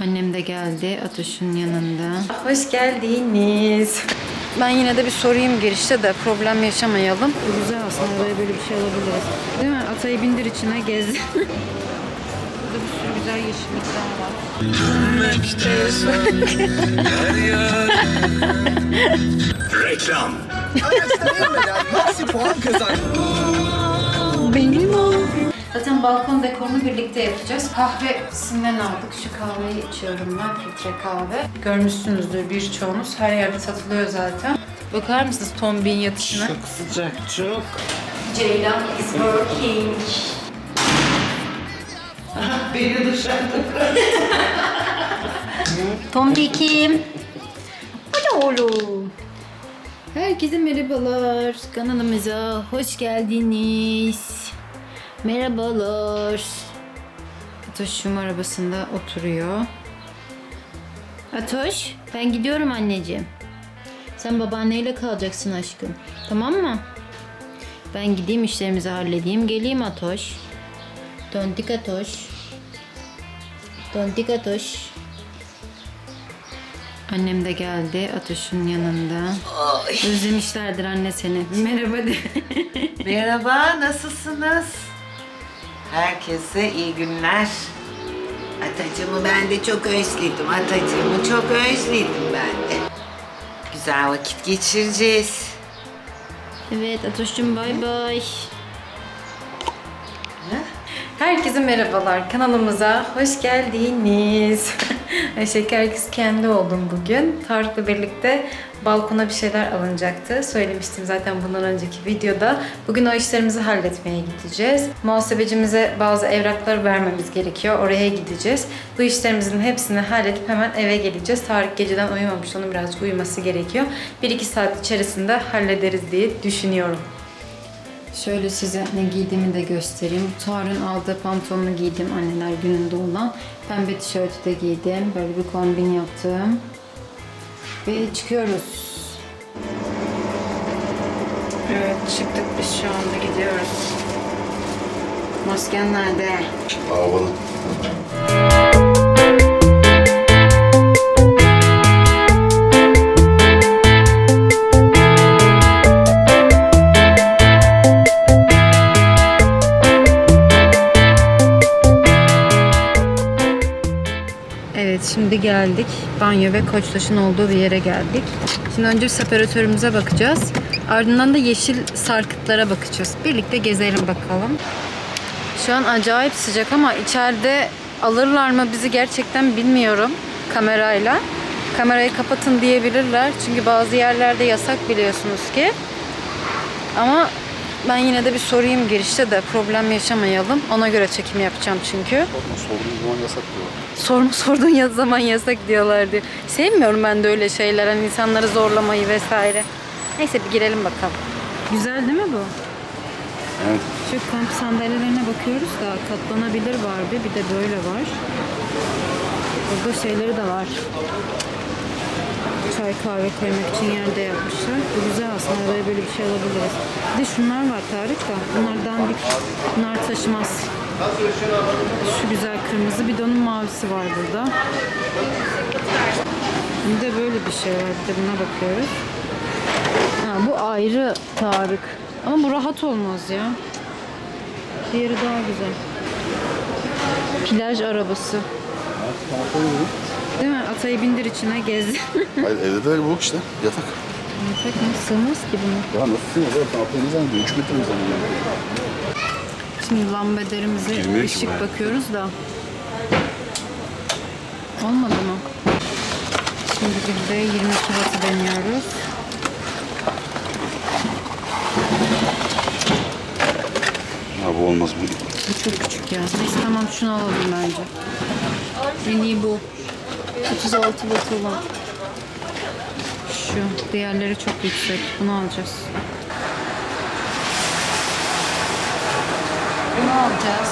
Annem de geldi Atoş'un yanında. Hoş geldiniz. Ben yine de bir sorayım girişte de problem yaşamayalım. Güzel aslında arabaya böyle bir şey alabiliriz. Değil mi? Atayı bindir içine gez. Burada bir sürü güzel yeşillikler var. Reklam. Puan kazan. Benim. Zaten balkon dekorunu birlikte yapacağız. Kahvesinden aldık. Şu kahveyi içiyorum ben. Filtre kahve. Görmüşsünüzdür birçoğunuz. Her yerde satılıyor zaten. Bakar mısınız tombin yatışına? Çok sıcak, çok. Ceylan is working. Beni dışarıda Tombikim. Hadi oğlum. Herkese merhabalar. Kanalımıza hoş geldiniz. Merhabalar. Atoş'um arabasında oturuyor. Atoş, ben gidiyorum anneciğim. Sen babaanneyle kalacaksın aşkım. Tamam mı? Ben gideyim işlerimizi halledeyim. Geleyim Atoş. Tontik Atoş. Tontik Atoş. Annem de geldi Atoş'un yanında. Özlemişlerdir anne seni. Merhaba de. Merhaba, nasılsınız? Herkese iyi günler. Atacığımı ben de çok özledim. Atacığımı çok özledim ben de. Güzel vakit geçireceğiz. evet Atoş'cum bay bay. Herkese merhabalar. Kanalımıza hoş geldiniz. Ayşe herkes kendi oldum bugün. Tarık'la birlikte balkona bir şeyler alınacaktı. Söylemiştim zaten bundan önceki videoda. Bugün o işlerimizi halletmeye gideceğiz. Muhasebecimize bazı evraklar vermemiz gerekiyor. Oraya gideceğiz. Bu işlerimizin hepsini halledip hemen eve geleceğiz. Tarık geceden uyumamış. Onun birazcık uyuması gerekiyor. 1-2 saat içerisinde hallederiz diye düşünüyorum. Şöyle size ne giydiğimi de göstereyim. Tarın aldığı pantolonu giydim anneler gününde olan. Pembe tişörtü de giydim. Böyle bir kombin yaptım. Ve çıkıyoruz. Evet çıktık biz şu anda gidiyoruz. Masken nerede? Havalı. Şimdi geldik. Banyo ve koçtaşın olduğu bir yere geldik. Şimdi önce separatörümüze bakacağız. Ardından da yeşil sarkıtlara bakacağız. Birlikte gezelim bakalım. Şu an acayip sıcak ama içeride alırlar mı bizi gerçekten bilmiyorum kamerayla. Kamerayı kapatın diyebilirler. Çünkü bazı yerlerde yasak biliyorsunuz ki. Ama ben yine de bir sorayım girişte de problem yaşamayalım. Ona göre çekim yapacağım çünkü. Sorduğun zaman yasak diyorlar. Sorma sorduğun ya zaman yasak diyorlar diyor. Sevmiyorum ben de öyle şeyler. Hani insanları zorlamayı vesaire. Neyse bir girelim bakalım. Güzel değil mi bu? Evet. Şu kamp sandalyelerine bakıyoruz da katlanabilir var bir, bir de böyle var. Burada şeyleri de var. Çay kahve koymak için yerde yapmışlar. Bu güzel aslında arabaya böyle bir şey alabiliriz. Bir de şunlar var Tarık da. Bunlar dandik. Bunlar taşımaz. Şu güzel kırmızı bir de onun mavisi var burada. Bir de böyle bir şey var. Bir de buna bakıyoruz. Ha, bu ayrı Tarık. Ama bu rahat olmaz ya. Diğeri daha güzel. Plaj arabası. Atayı bindir içine gez. Hayır evde de bu işte yatak. Yatak mı? Sığmaz ki bunu. Ya nasıl sığmaz? Sen atlayını zannediyorsun. 3 metre mi zannediyorsun? Şimdi lambaderimize Girmiyor ki ışık buraya. bakıyoruz da. Olmadı mı? Şimdi bir de 22 wattı deniyoruz. Ha bu olmaz bu. Bu çok küçük ya. Neyse tamam şunu alalım bence. En iyi bu. 36 watt olan. Şu. Diğerleri çok yüksek. Bunu alacağız. Bunu alacağız.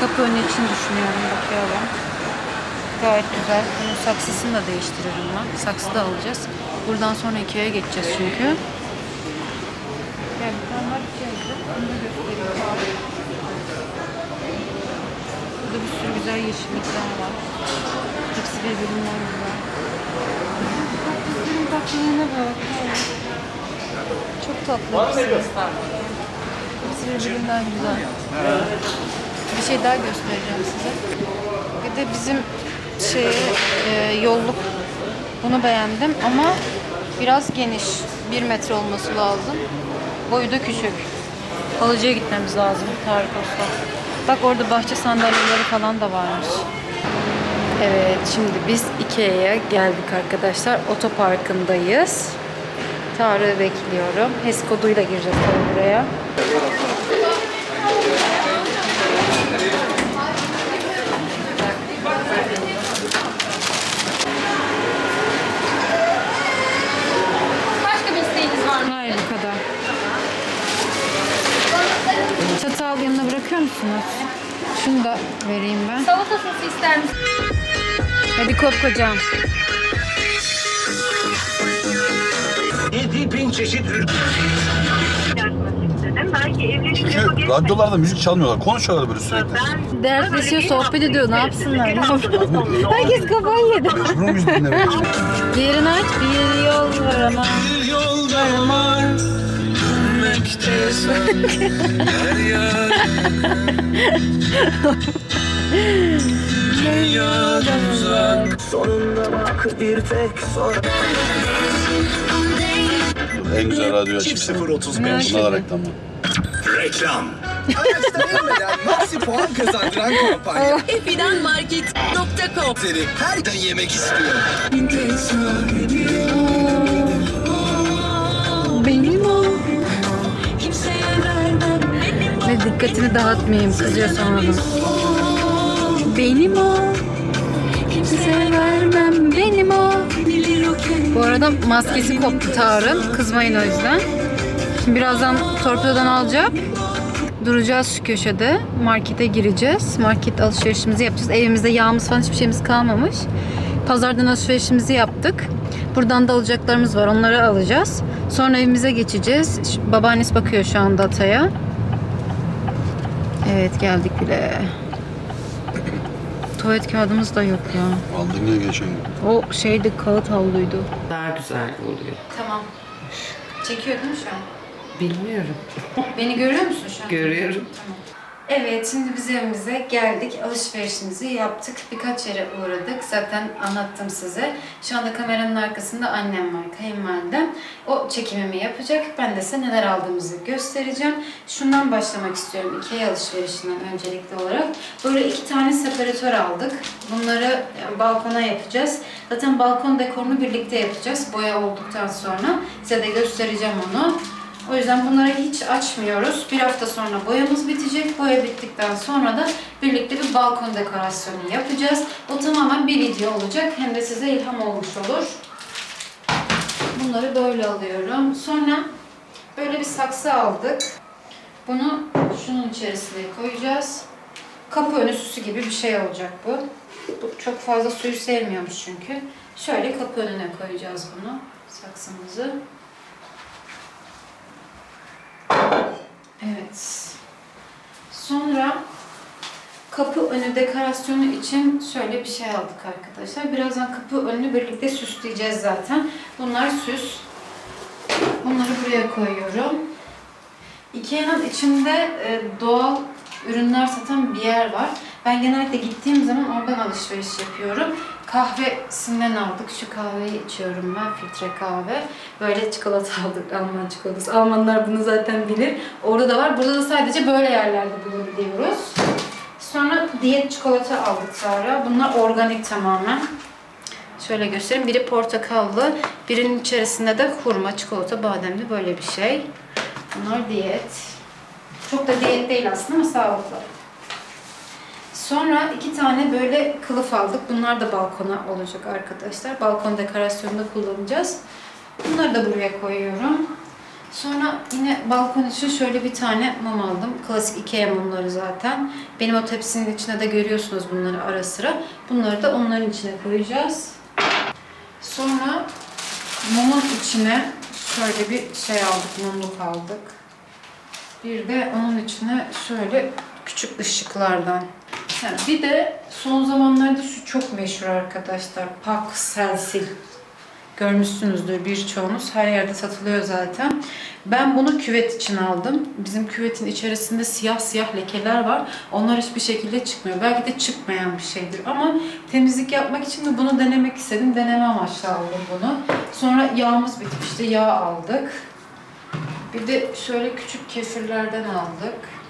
Kapı önü için düşünüyorum. Bakıyorum. Gayet güzel. Bunun saksısını da değiştiririm ben. Saksı da alacağız. Buradan sonra Ikea'ya geçeceğiz çünkü. Gel bir tane var Ikea'da. Onu da göstereyim. Burada bir sürü güzel yeşillikler var. Hepsi birbirinden güzel. Kaktüslerin tatlılığına bak. Çok tatlı. hepsi. Hepsi birbirinden güzel. Bir şey daha göstereceğim size. Bir de bizim şey e, yolluk bunu beğendim ama biraz geniş. Bir metre olması lazım. Boyu da küçük. Halıcıya gitmemiz lazım Tarık Usta. Bak orada bahçe sandalyeleri falan da varmış. Evet şimdi biz Ikea'ya geldik arkadaşlar. Otoparkındayız. Tarık'ı bekliyorum. HES koduyla gireceğiz buraya. Hadi kop kocam. 7000 çeşit ürün. Çünkü radyolarda müzik çalmıyorlar. Konuşuyorlar böyle sürekli. Dertleşiyor, sohbet ediyor. Ne yapsınlar? Ne yapsınlar? Herkes kafayı yedi. Mecbur müzik dinlemek. Yerini aç, bir yol var ama. Bir yolda var. Dönmektesin. Dünyadan uzak. Sonunda bak bir tek sor. En güzel radyo açık. Çift 035. Bunlar da reklam var. Reklam. Araçta inmeden maksi puan kazandıran kampanya. Fidan Market.com Seni her gün yemek istiyor. Benim o. Ve dikkatini dağıtmayayım, kızıyor sonradan. Benim o. Kimseye vermem, benim o. Bu arada maskesi koptu Tarık'ın. Kızmayın o yüzden. Şimdi birazdan torpidodan alacak. Duracağız şu köşede. Markete gireceğiz. Market alışverişimizi yapacağız. Evimizde yağımız falan hiçbir şeyimiz kalmamış. Pazardan alışverişimizi yaptık. Buradan da alacaklarımız var. Onları alacağız. Sonra evimize geçeceğiz. Babaannesi bakıyor şu anda Atay'a. Evet geldik bile. Tuvalet kağıdımız da yok ya. Aldın ya geçen gün. O şeydi kağıt havluydu. Daha güzel oluyor. Tamam. Çekiyor değil mi şu an? Bilmiyorum. Beni görüyor musun şu an? Görüyorum. Tamam. Evet, şimdi biz evimize geldik. Alışverişimizi yaptık. Birkaç yere uğradık. Zaten anlattım size. Şu anda kameranın arkasında annem var, kayınvalidem. O çekimimi yapacak. Ben de size neler aldığımızı göstereceğim. Şundan başlamak istiyorum. Ikea alışverişinden öncelikli olarak. Böyle iki tane separatör aldık. Bunları yani balkona yapacağız. Zaten balkon dekorunu birlikte yapacağız. Boya olduktan sonra. Size de göstereceğim onu. O yüzden bunları hiç açmıyoruz. Bir hafta sonra boyamız bitecek. Boya bittikten sonra da birlikte bir balkon dekorasyonu yapacağız. O tamamen bir video olacak. Hem de size ilham olmuş olur. Bunları böyle alıyorum. Sonra böyle bir saksı aldık. Bunu şunun içerisine koyacağız. Kapı önü süsü gibi bir şey olacak bu. Bu çok fazla suyu sevmiyormuş çünkü. Şöyle kapı önüne koyacağız bunu. Saksımızı. Evet. Sonra kapı önü dekorasyonu için şöyle bir şey aldık arkadaşlar. Birazdan kapı önünü birlikte süsleyeceğiz zaten. Bunlar süs. Bunları buraya koyuyorum. Ikea'nın içinde e, doğal ürünler satan bir yer var. Ben genellikle gittiğim zaman oradan alışveriş yapıyorum. Kahvesinden aldık. Şu kahveyi içiyorum ben. Filtre kahve. Böyle çikolata aldık. Alman çikolatası. Almanlar bunu zaten bilir. Orada da var. Burada da sadece böyle yerlerde bulabiliyoruz. Sonra diyet çikolata aldık sonra. Bunlar organik tamamen. Şöyle göstereyim. Biri portakallı, birinin içerisinde de hurma, çikolata, bademli böyle bir şey. Bunlar diyet. Çok da diyet değil aslında ama sağlıklı. Sonra iki tane böyle kılıf aldık. Bunlar da balkona olacak arkadaşlar. Balkon dekorasyonunda kullanacağız. Bunları da buraya koyuyorum. Sonra yine balkon için şöyle bir tane mum aldım. Klasik Ikea mumları zaten. Benim o tepsinin içine de görüyorsunuz bunları ara sıra. Bunları da onların içine koyacağız. Sonra mumun içine şöyle bir şey aldık, mumluk aldık. Bir de onun içine şöyle küçük ışıklardan. Ha, bir de son zamanlarda şu çok meşhur arkadaşlar. Pak Selsil. Görmüşsünüzdür birçoğunuz. Her yerde satılıyor zaten. Ben bunu küvet için aldım. Bizim küvetin içerisinde siyah siyah lekeler var. Onlar hiçbir şekilde çıkmıyor. Belki de çıkmayan bir şeydir. Ama temizlik yapmak için de bunu denemek istedim. Deneme amaçlı aldım bunu. Sonra yağımız bitmişti. Yağ aldık. Bir de şöyle küçük kefirlerden aldık.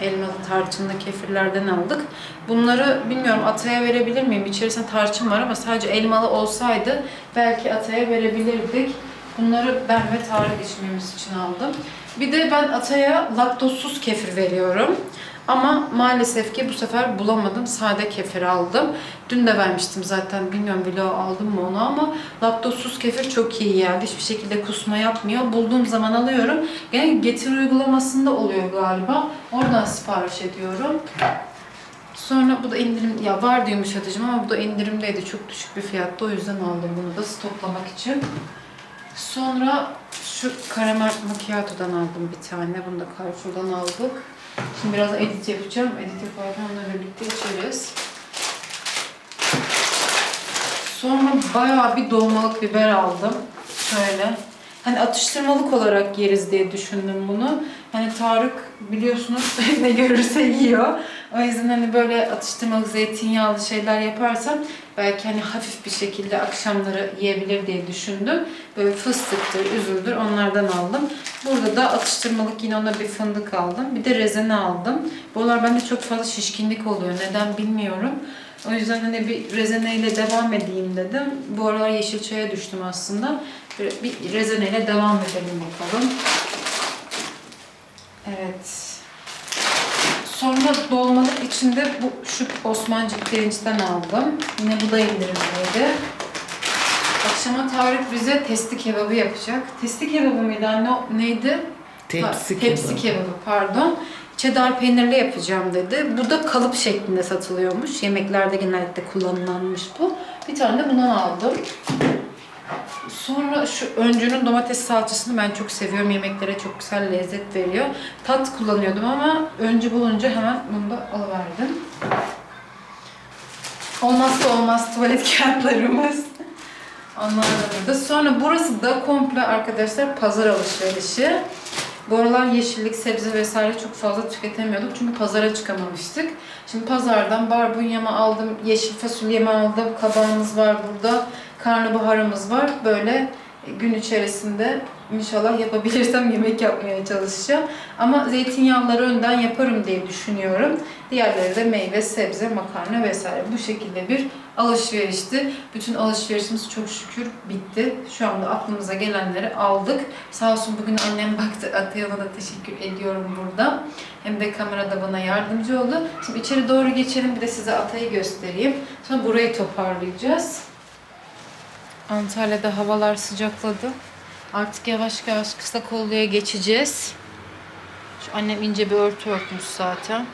Elmalı tarçınlı kefirlerden aldık. Bunları bilmiyorum Atay'a verebilir miyim? İçerisinde tarçın var ama sadece elmalı olsaydı belki Atay'a verebilirdik. Bunları ben ve Tarık içmemiz için aldım. Bir de ben Atay'a laktozsuz kefir veriyorum. Ama maalesef ki bu sefer bulamadım. Sade kefir aldım. Dün de vermiştim zaten. Bilmiyorum vlog aldım mı onu ama laktozsuz kefir çok iyi geldi. Hiçbir şekilde kusma yapmıyor. Bulduğum zaman alıyorum. Yani getir uygulamasında oluyor galiba. Oradan sipariş ediyorum. Sonra bu da indirim, ya vardı yumuşatıcım ama bu da indirimdeydi. Çok düşük bir fiyatta. O yüzden aldım bunu da stoklamak için. Sonra şu karamel macchiato'dan aldım bir tane. Bunu da Carrefour'dan aldık. Şimdi biraz edit yapacağım. Edit yaparken onunla birlikte içeriz. Sonra bayağı bir dolmalık biber aldım. Şöyle. Hani atıştırmalık olarak yeriz diye düşündüm bunu. Hani Tarık biliyorsunuz ne görürse yiyor. O yüzden hani böyle atıştırmalık zeytinyağlı şeyler yaparsam belki hani hafif bir şekilde akşamları yiyebilir diye düşündüm. Böyle fıstıktır, üzüldür onlardan aldım. Burada da atıştırmalık yine ona bir fındık aldım. Bir de rezene aldım. Bu aralar bende çok fazla şişkinlik oluyor. Neden bilmiyorum. O yüzden hani bir rezeneyle devam edeyim dedim. Bu aralar yeşil çaya düştüm aslında. Bir rezeneyle devam edelim bakalım. Evet. Sonra dolmalık içinde bu şu Osmancık pirinçten aldım. Yine bu da indirimdeydi. Akşama Tarık bize testi kebabı yapacak. Testi kebabı mıydı anne? O Neydi? Tepsi Tepsi kebabı. kebabı pardon. Cheddar peynirli yapacağım dedi. Bu da kalıp şeklinde satılıyormuş. Yemeklerde genellikle kullanılanmış bu. Bir tane de bundan aldım. Sonra şu öncünün domates salçasını ben çok seviyorum. Yemeklere çok güzel lezzet veriyor. Tat kullanıyordum ama öncü bulunca hemen bunu da alıverdim. Olmazsa olmaz tuvalet kağıtlarımız. Onlar da burada. Sonra burası da komple arkadaşlar pazar alışverişi. Bu aralar yeşillik, sebze vesaire çok fazla tüketemiyorduk çünkü pazara çıkamamıştık. Şimdi pazardan barbunyamı aldım, yeşil fasulyemi aldım, kabağımız var burada, karnabaharımız var. Böyle gün içerisinde inşallah yapabilirsem yemek yapmaya çalışacağım. Ama zeytinyağları önden yaparım diye düşünüyorum. Diğerleri de meyve, sebze, makarna vesaire. Bu şekilde bir alışverişti. Bütün alışverişimiz çok şükür bitti. Şu anda aklımıza gelenleri aldık. Sağ olsun bugün annem baktı. Atayana da teşekkür ediyorum burada. Hem de kamerada bana yardımcı oldu. Şimdi içeri doğru geçelim. Bir de size Atay'ı göstereyim. Sonra burayı toparlayacağız. Antalya'da havalar sıcakladı. Artık yavaş yavaş kısa kolluya geçeceğiz. Şu annem ince bir örtü örtmüş zaten.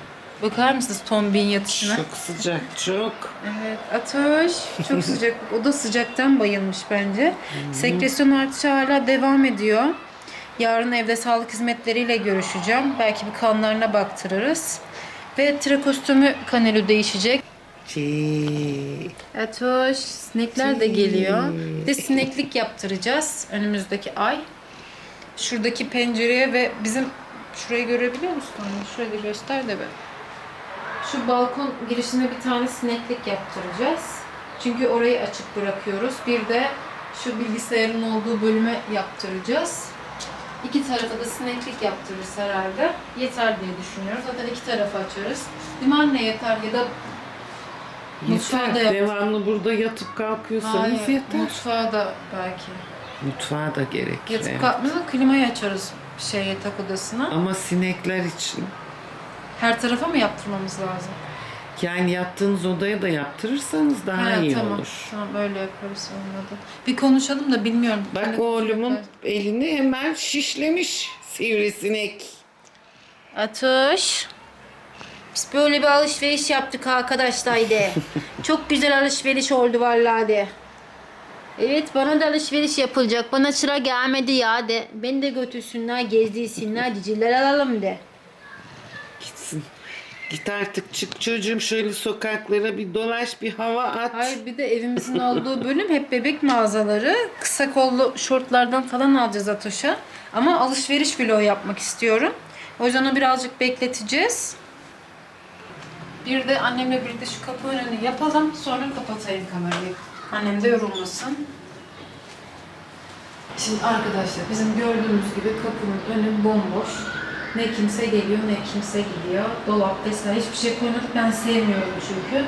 Bakar mısınız tombin yatışına? Çok sıcak, çok. Evet, Atoş. Çok sıcak. O da sıcaktan bayılmış bence. Sekresyon artışı hala devam ediyor. Yarın evde sağlık hizmetleriyle görüşeceğim. Belki bir kanlarına baktırırız. Ve trakostümü kanelu değişecek. Çiğ. Atoş, sinekler de geliyor. Bir de sineklik yaptıracağız önümüzdeki ay. Şuradaki pencereye ve bizim şurayı görebiliyor musun? anne? Şurayı da göster de be. Şu balkon girişine bir tane sineklik yaptıracağız. Çünkü orayı açık bırakıyoruz. Bir de şu bilgisayarın olduğu bölüme yaptıracağız. İki tarafa da sineklik yaptırırız herhalde. Yeter diye düşünüyoruz. Zaten iki tarafı açarız. Değil mi anne yeter ya da Mutfağı da Yeter. yap- Devamlı burada yatıp kalkıyorsanız Hayır, yeter. mutfağa da belki. Mutfağa da gerek. Yatıp yok. kalkmıyorsa klimayı açarız şey yatak odasına. Ama sinekler için. Her tarafa mı yaptırmamız lazım? Yani yattığınız odaya da yaptırırsanız daha Ha, iyi tamam. olur. Tamam öyle yaparız olmadı. Bir konuşalım da bilmiyorum. Bak Hani- oğlumun elini hemen şişlemiş sivrisinek. Atuş. Biz böyle bir alışveriş yaptık arkadaşlar de. Çok güzel alışveriş oldu vallahi de. Evet bana da alışveriş yapılacak. Bana sıra gelmedi ya de. Beni de götürsünler, gezdirsinler, ciciler alalım de. Gitsin. Git artık çık çocuğum şöyle sokaklara bir dolaş bir hava at. Hayır bir de evimizin olduğu bölüm hep bebek mağazaları. Kısa kollu şortlardan falan alacağız Atoş'a. Ama alışveriş vlogu yapmak istiyorum. O yüzden onu birazcık bekleteceğiz. Bir de annemle birlikte şu kapı önünü yapalım. Sonra kapatayım kamerayı. Annem de yorulmasın. Şimdi arkadaşlar bizim gördüğümüz gibi kapının önü bomboş. Ne kimse geliyor ne kimse gidiyor. Dolap vesaire hiçbir şey koymadık. Ben sevmiyorum çünkü.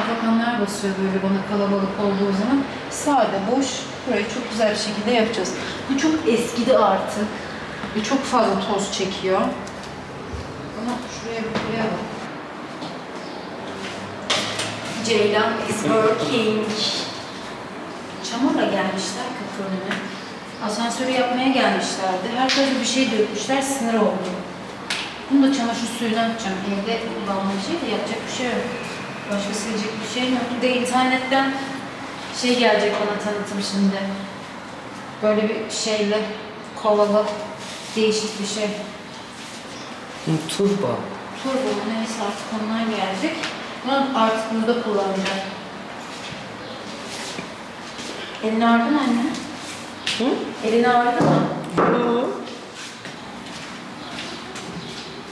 Afakanlar basıyor böyle bana kalabalık olduğu zaman. Sade, boş. Burayı çok güzel bir şekilde yapacağız. Bu çok eskidi artık. Ve çok fazla toz çekiyor. Ama şuraya bir koyalım. Ceylan is working. Çamurla gelmişler kapı önüne. Asansörü yapmaya gelmişlerdi. Her tarafa bir şey dökmüşler, sinir oldum. Bunu da çamaşır suyuna atacağım. Evde kullanılan bir şey de yapacak bir şey yok. Başka silecek bir şey yok. Bir de internetten şey gelecek bana tanıtım şimdi. Böyle bir şeyle, kovalı, değişik bir şey. Turbo. Turbo neyse artık ondan geldik. Bunu artık burada kullanacağım. Elin ağrıdı mı anne? Hı? Elin ağrıdı mı? Yo.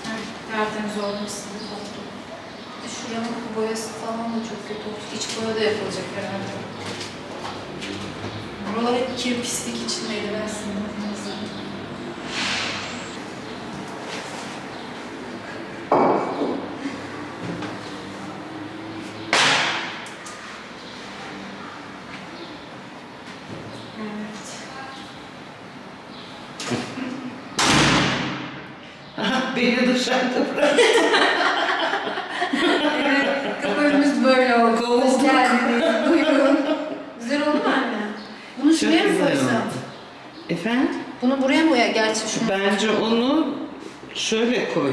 Heh, Tertemiz oldu, ısındı oldu. Bir de şu yamuk boyası falan da çok kötü olmuş. İç boya da yapılacak herhalde. Buralar hep kir pislik içindeydi ben sinirlendim. Evet. Dışarıda bırak. Kapı önümüz böyle oldu. Hoş geldiniz. Buyurun. Güzel oldu mu anne? Bunu Çok şuraya mı güzel koysam? oldu. Efendim? Bunu buraya mı koyar? Gerçi şunu... Bence onu şöyle koy.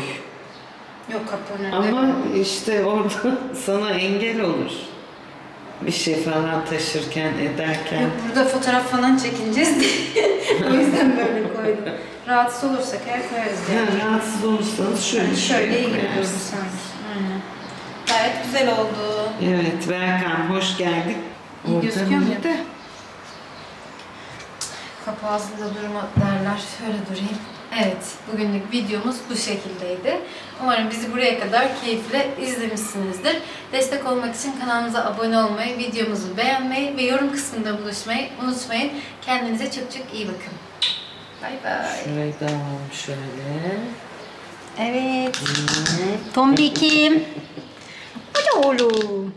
Yok kapı önünde. Ama işte orada sana engel olur. Bir şey falan taşırken ederken. Yok burada fotoğraf falan çekineceğiz diye. o yüzden böyle koydum. Rahatsız olursak her koyarız yani. Ya, rahatsız olursanız şöyle Yani şöyle iyi gibi durdu koyarsın. sanki. Aynen. Gayet güzel oldu. Evet Berkan hoş geldik. İyi gözüküyor mu? durma derler. Şöyle durayım. Evet, bugünlük videomuz bu şekildeydi. Umarım bizi buraya kadar keyifle izlemişsinizdir. Destek olmak için kanalımıza abone olmayı, videomuzu beğenmeyi ve yorum kısmında buluşmayı unutmayın. Kendinize çok çok iyi bakın. Bay bay. şurayı da alalım şöyle. Evet. Tombikim. Hadi oğlum.